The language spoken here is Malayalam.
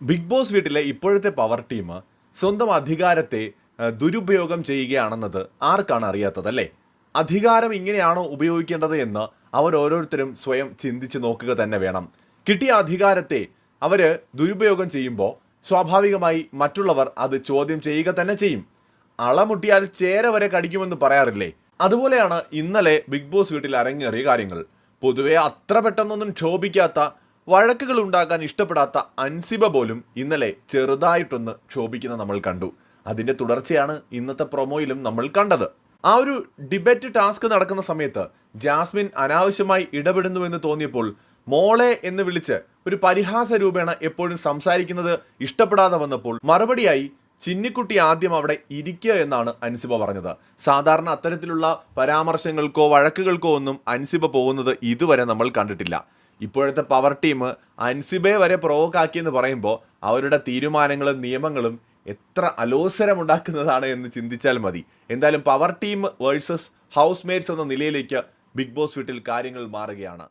ബിഗ് ബോസ് വീട്ടിലെ ഇപ്പോഴത്തെ പവർ ടീം സ്വന്തം അധികാരത്തെ ദുരുപയോഗം ചെയ്യുകയാണെന്നത് ആർക്കാണ് അറിയാത്തത് അല്ലേ? അധികാരം ഇങ്ങനെയാണോ ഉപയോഗിക്കേണ്ടത് എന്ന് അവർ ഓരോരുത്തരും സ്വയം ചിന്തിച്ച് നോക്കുക തന്നെ വേണം. കിട്ടിയ അധികാരത്തെ അവർ ദുരുപയോഗം ചെയ്യുമ്പോൾ സ്വാഭാവികമായി മറ്റുള്ളവർ അത് ചോദ്യം ചെയ്യുക തന്നെ ചെയ്യും. അളമുട്ടിയാൽ ചേര വരെ കടിക്കുമെന്ന് പറയാറില്ലേ? അതുപോലെയാണ് ഇന്നലെ ബിഗ് ബോസ് വീട്ടിൽ അരങ്ങേറിയ കാര്യങ്ങൾ. പൊതുവെ അത്ര പെട്ടെന്നൊന്നും ക്ഷോഭിക്കാത്ത വഴക്കുകൾ ഉണ്ടാക്കാൻ ഇഷ്ടപ്പെടാത്ത അൻസിബ പോലും ഇന്നലെ ചെറുതായിട്ടൊന്ന് ക്ഷോഭിക്കുന്ന നമ്മൾ കണ്ടു. അതിന്റെ തുടർച്ചയാണ് ഇന്നത്തെ പ്രൊമോയിലും നമ്മൾ കണ്ടത്. ആ ഒരു ഡിബേറ്റ് ടാസ്ക് നടക്കുന്ന സമയത്ത് ജാസ്മിൻ അനാവശ്യമായി ഇടപെടുന്നുവെന്ന് തോന്നിയപ്പോൾ മോളെ എന്ന് വിളിച്ച് ഒരു പരിഹാസ രൂപേണ എപ്പോഴും സംസാരിക്കുന്നത് ഇഷ്ടപ്പെടാതെ വന്നപ്പോൾ മറുപടിയായി ചിന്നിക്കുട്ടി ആദ്യം അവിടെ ഇരിക്കുക എന്നാണ് അൻസിബ പറഞ്ഞത്. സാധാരണ അത്തരത്തിലുള്ള പരാമർശങ്ങൾക്കോ വഴക്കുകൾക്കോ ഒന്നും അൻസിബ പോകുന്നത് ഇതുവരെ നമ്മൾ കണ്ടിട്ടില്ല. ഇപ്പോഴത്തെ പവർ ടീം അൻസിബെ വരെ പ്രൊവോക്കാക്കിയെന്ന് പറയുമ്പോൾ അവരുടെ തീരുമാനങ്ങളും നിയമങ്ങളും എത്ര അലോസരമുണ്ടാക്കുന്നതാണ് എന്ന് ചിന്തിച്ചാൽ മതി. എന്തായാലും power team versus housemates എന്ന നിലയിലേക്ക് ബിഗ് ബോസ് വീട്ടിൽ കാര്യങ്ങൾ മാറുകയാണ്.